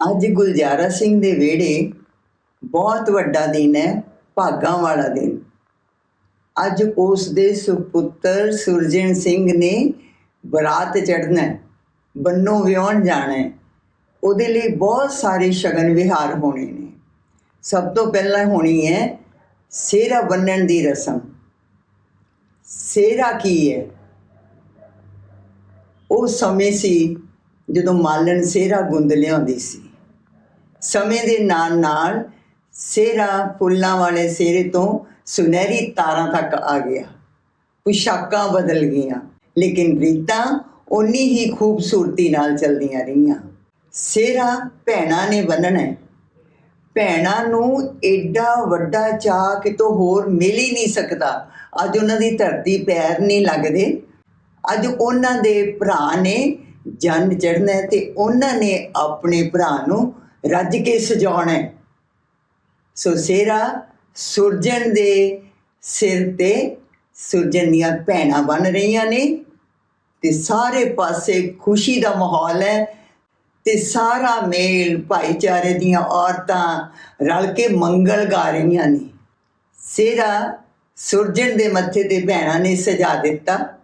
ਅੱਜ ਗੁਲਜ਼ਾਰਾ ਸਿੰਘ ਦੇ ਵਿਹੜੇ ਬਹੁਤ ਵੱਡਾ ਦਿਨ ਹੈ, ਭਾਗਾਂ ਵਾਲਾ ਦਿਨ। ਅੱਜ ਉਸ ਦੇ ਸੁਪੁੱਤਰ ਸੁਰਜਣ ਸਿੰਘ ਨੇ ਬਰਾਤ ਚੜ੍ਹਨਾ ਬੰਨੋ ਵਿਆਹਣ ਜਾਣਾ ਉਹਦੇ ਲਈ ਬਹੁਤ ਸਾਰੇ ਸ਼ਗਨ ਵਿਹਾਰ ਹੋਣੇ ਨੇ। ਸਭ ਤੋਂ ਪਹਿਲਾਂ ਹੋਣੀ ਹੈ ਸਿਹਰਾ ਬੰਨਣ ਦੀ ਰਸਮ। ਸਿਹਰਾ ਕੀ ਹੈ? ਉਹ ਸਮੇਂ ਸੀ ਜਦੋਂ ਮਾਲਣ ਸਿਹਰਾ ਗੁੰਦ ਲਿਆਉਂਦੀ ਸੀ। ਸਮੇਂ ਦੇ ਨਾਲ ਨਾਲ ਸਿਹਰਾ ਫੁੱਲਾਂ ਵਾਲੇ ਸਿਹਰੇ ਤੋਂ ਸੁਨਹਿਰੀ ਤਾਰਾਂ ਤੱਕ ਆ ਗਿਆ। ਪੁਸ਼ਾਕਾਂ ਬਦਲ ਗਈਆਂ, ਲੇਕਿਨ ਰੀਤਾਂ ਉਨੀ ਹੀ ਖੂਬਸੂਰਤੀ ਨਾਲ ਚੱਲਦੀਆਂ ਰਹੀਆਂ। ਸਿਹਰਾ ਭੈਣਾਂ ਨੇ ਬੰਨਣਾ ਹੈ। ਭੈਣਾਂ ਨੂੰ ਐਡਾ ਵੱਡਾ ਚਾਅ ਕਿਤੋਂ ਹੋਰ ਮਿਲ ਹੀ ਨਹੀਂ ਸਕਦਾ। ਅੱਜ ਉਹਨਾਂ ਦੀ ਧਰਤੀ ਪੈਰ ਨਹੀਂ ਲੱਗਦੇ। ਅੱਜ ਉਹਨਾਂ ਦੇ ਭਰਾ ਨੇ ਜੰਨ ਚੜਨਾ ਤੇ ਉਹਨਾਂ ਨੇ ਆਪਣੇ ਭਰਾ ਨੂੰ ਰੱਜ ਕੇ ਸਜਾਉਣਾ ਸੋ ਸੇਰਾ ਸੁਰਜਣ ਦੇ ਸਿਰ ਤੇ ਸੁਰਜਣ ਦੀਆਂ ਭੈਣਾਂ ਬਣ ਰਹੀਆਂ ਨੇ ਤੇ ਸਾਰੇ ਪਾਸੇ ਖੁਸ਼ੀ ਦਾ ਮਾਹੌਲ ਹੈ ਤੇ ਸਾਰਾ ਮੇਲ ਭਾਈਚਾਰੇ ਦੀਆਂ ਔਰਤਾਂ ਰਲ ਕੇ ਮੰਗਲ ਗਾ ਰਹੀਆਂ ਨੇ। ਸੇਰਾ ਸੁਰਜਣ ਦੇ ਮੱਥੇ ਤੇ ਭੈਣਾਂ ਨੇ ਸਜਾ ਦਿੱਤਾ।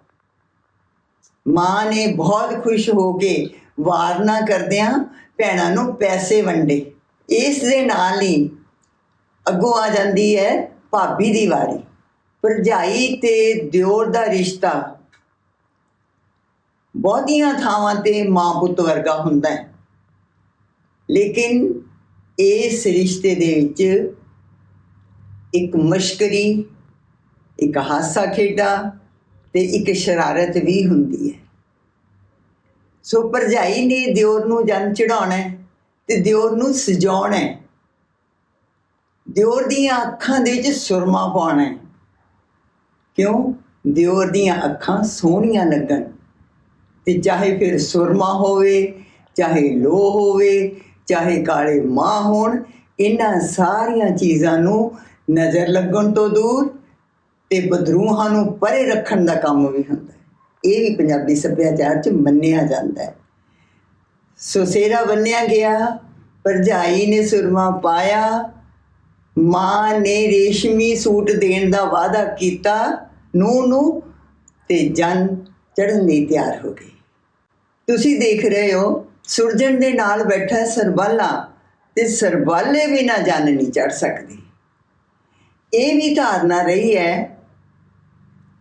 ਮਾਂ ਨੇ ਬਹੁਤ ਖੁਸ਼ ਹੋ ਕੇ ਵਾਰਨਾ ਕਰਦਿਆਂ ਭੈਣਾਂ ਨੂੰ ਪੈਸੇ ਵੰਡੇ। ਇਸ ਦੇ ਨਾਲ ਹੀ ਅੱਗੋਂ ਆ ਜਾਂਦੀ ਹੈ ਭਾਬੀ ਦੀ ਵਾਰੀ। ਭਰਜਾਈ ਤੇ ਦਿਓਰ ਦਾ ਰਿਸ਼ਤਾ ਬਹੁਤੀਆਂ ਥਾਵਾਂ ਤੇ ਮਾਂ ਪੁੱਤ ਵਰਗਾ ਹੁੰਦਾ ਹੈ। ਲੇਕਿਨ ਇਸ ਰਿਸ਼ਤੇ ਦੇ ਵਿੱਚ ਇੱਕ ਮਸ਼ਕਰੀ, ਇੱਕ ਹਾਸਾ ਖੇਡਾ ਤੇ ਇੱਕ ਸ਼ਰਾਰਤ ਵੀ ਹੁੰਦੀ ਹੈ। ਸੋ ਭਰਜਾਈ ਨੇ ਦਿਓਰ ਨੂੰ ਜਨ ਚੜਾਉਣਾ ਹੈ ਤੇ ਦਿਓਰ ਨੂੰ ਸਜਾਉਣਾ ਦਿਓਰ ਦੀਆਂ ਅੱਖਾਂ ਦੇ ਵਿੱਚ ਸੁਰਮਾ ਪਾਉਣਾ ਕਿਉਂ? ਦਿਓਰ ਦੀਆਂ ਅੱਖਾਂ ਸੋਹਣੀਆਂ ਲੱਗਣ ਤੇ ਚਾਹੇ ਫਿਰ ਸੁਰਮਾ ਹੋਵੇ, ਚਾਹੇ ਲੋ ਹੋਵੇ, ਚਾਹੇ ਕਾਲੇ ਮਾਂ ਹੋਣ, ਇਹਨਾਂ ਸਾਰੀਆਂ ਚੀਜ਼ਾਂ ਨੂੰ ਨਜ਼ਰ ਲੱਗਣ ਤੋਂ ਦੂਰ ਤੇ ਬਦਰੂਹਾਂ ਨੂੰ ਪਰੇ ਰੱਖਣ ਦਾ ਕੰਮ ਵੀ ਹੁੰਦਾ ਇਹ ਵੀ ਪੰਜਾਬੀ ਸੱਭਿਆਚਾਰ 'ਚ ਮੰਨਿਆ ਜਾਂਦਾ ਹੈ। ਸੁਸੇਰਾ ਬੰਨਿਆ ਗਿਆ, ਭਰਜਾਈ ਨੇ ਸੁਰਮਾ ਪਾਇਆ, ਮਾਂ ਨੇ ਰੇਸ਼ਮੀ ਸੂਟ ਦੇਣ ਦਾ ਵਾਅਦਾ ਕੀਤਾ ਨੂੰ ਨੂੰ ਤੇ ਜਨ ਚੜਨ ਲਈ ਤਿਆਰ ਹੋ ਗਈ ਤੁਸੀਂ ਦੇਖ ਰਹੇ ਹੋ ਸੁਰਜਣ ਦੇ ਨਾਲ ਬੈਠਾ ਹੈ ਸਰਬਾਲਾ ਤੇ ਸਰਬਾਲੇ ਵੀ ਨਾ ਜਨ ਨਹੀਂ ਚੜ ਸਕਦੀ। ਇਹ ਵੀ ਧਾਰਨਾ ਰਹੀ ਹੈ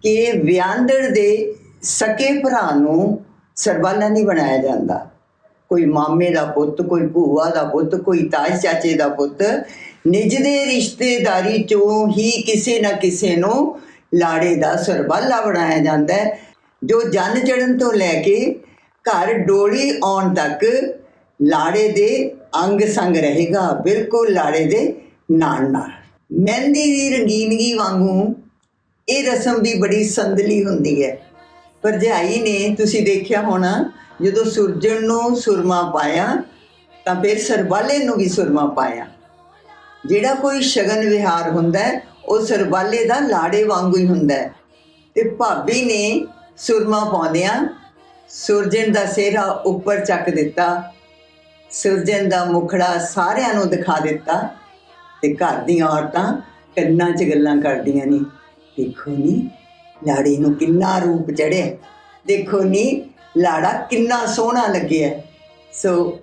ਕਿ ਵਿਆਂਦੜ ਦੇ ਸਕੇ ਭਰਾ ਨੂੰ ਸਰਬਾਲਾ ਨਹੀਂ ਬਣਾਇਆ ਜਾਂਦਾ। ਕੋਈ ਮਾਮੇ ਦਾ ਪੁੱਤ, ਕੋਈ ਭੂਆ ਦਾ ਪੁੱਤ, ਕੋਈ ਤਾਜ ਚਾਚੇ ਦਾ ਪੁੱਤ ਨਿਜ ਦੇ ਰਿਸ਼ਤੇਦਾਰੀ ਚੋਂ ਹੀ ਕਿਸੇ ਨਾ ਕਿਸੇ ਨੂੰ ਲਾੜੇ ਦਾ ਸਰਬਾਲਾ ਬਣਾਇਆ ਜਾਂਦਾ ਹੈ, ਜੋ ਜਨ ਚੜਨ ਤੋਂ ਲੈ ਕੇ ਘਰ ਡੋਲੀ ਆਉਣ ਤੱਕ ਲਾੜੇ ਦੇ ਅੰਗ ਸੰਗ ਰਹੇਗਾ, ਬਿਲਕੁਲ ਲਾੜੇ ਦੇ ਨਾਲ ਨਾਲ ਮਹਿੰਦੀ ਦੀ ਰੰਗੀਨਗੀ ਵਾਂਗੂ ਇਹ ਰਸਮ ਵੀ ਬੜੀ ਸੰਦਲੀ ਹੁੰਦੀ ਹੈ। ਭਰਜਾਈ ਨੇ ਤੁਸੀਂ ਦੇਖਿਆ ਹੋਣਾ, ਜਦੋਂ ਸੁਰਜਣ ਨੂੰ ਸੁਰਮਾ ਪਾਇਆ, ਤਾਂ ਫਿਰ ਸਰਬਾਲੇ ਨੂੰ ਵੀ ਸੁਰਮਾ ਪਾਇਆ। ਜਿਹੜਾ ਕੋਈ ਸ਼ਗਨ ਵਿਹਾਰ ਹੁੰਦਾ ਉਹ ਸਰਬਾਲੇ ਦਾ ਲਾੜੇ ਵਾਂਗੂ ਹੀ ਹੁੰਦਾ ਹੈ। ਤੇ ਭਾਬੀ ਨੇ ਸੁਰਮਾ ਪਾਉਂਦਿਆਂ ਸੁਰਜਣ ਦਾ ਸਿਹਰਾ ਉੱਪਰ ਚੱਕ ਦਿੱਤਾ, ਸੁਰਜਣ ਦਾ ਮੁਖੜਾ ਸਾਰਿਆਂ ਨੂੰ ਦਿਖਾ ਦਿੱਤਾ ਤੇ ਘਰ ਦੀਆਂ ਔਰਤਾਂ ਕੰਨਾਂ 'ਚ ਗੱਲਾਂ ਕਰਦੀਆਂ ਨੇ। ਦੇਖੋ ਨੀ, ਲਾੜੇ ਨੂੰ ਕਿੰਨਾ ਰੂਪ ਚੜਿਆ ਦੇਖੋ ਨੀ, ਲਾੜਾ ਕਿੰਨਾ ਸੋਹਣਾ ਲੱਗਿਆ ਸੋ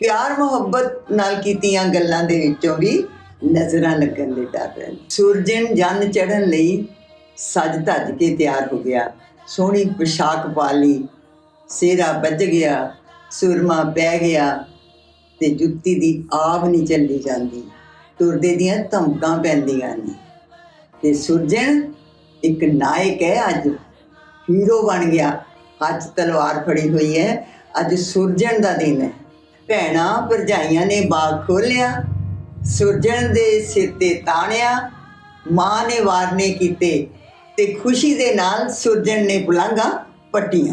ਪਿਆਰ ਮੁਹੱਬਤ ਨਾਲ ਕੀਤੀਆਂ ਗੱਲਾਂ ਦੇ ਵਿੱਚੋਂ ਵੀ ਨਜ਼ਰਾਂ ਲੱਗਣ ਦੇ ਡਰ ਰਹੇ ਸੂਰਜਨ ਜਨ ਚੜਨ ਲਈ ਸਜ ਧੱਜ ਕੇ ਤਿਆਰ ਹੋ ਗਿਆ। ਸੋਹਣੀ ਪੋਸ਼ਾਕ ਪਾ ਲਈ। ਸਿਹਰਾ ਵੱਜ ਗਿਆ, ਸੁਰਮਾ ਪੈ ਗਿਆ ਤੇ ਜੁੱਤੀ ਦੀ ਆਵ ਨਹੀਂ ਚੱਲੀ ਜਾਂਦੀ। ਤੁਰਦੇ ਦੀਆਂ ਧਮਕਾਂ ਪੈਂਦੀਆਂ ਨੇ। ਤੇ ਸੁਰਜਣ ਇੱਕ ਨਾਇਕ ਹੈ ਅੱਜ। ਹੀਰੋ ਬਣ ਗਿਆ। ਹੱਥ ਤਲਵਾਰ ਫੜੀ ਹੋਈ ਹੈ। ਅੱਜ ਸੁਰਜਣ ਦਾ ਦਿਨ ਹੈ। ਭੈਣਾਂ ਭਰਜਾਈਆਂ ਨੇ ਬਾਗ ਖੋਲਿਆ ਸੁਰਜਣ ਦੇ ਸਿਰ ਤੇ ਤਾਣਿਆ। ਮਾਂ ਨੇ ਵਾਰਨੇ ਕੀਤੇ ਤੇ ਖੁਸ਼ੀ ਦੇ ਨਾਲ ਸੁਰਜਣ ਨੇ ਪੁਲਾਂਗਾ ਪੱਟੀਆਂ।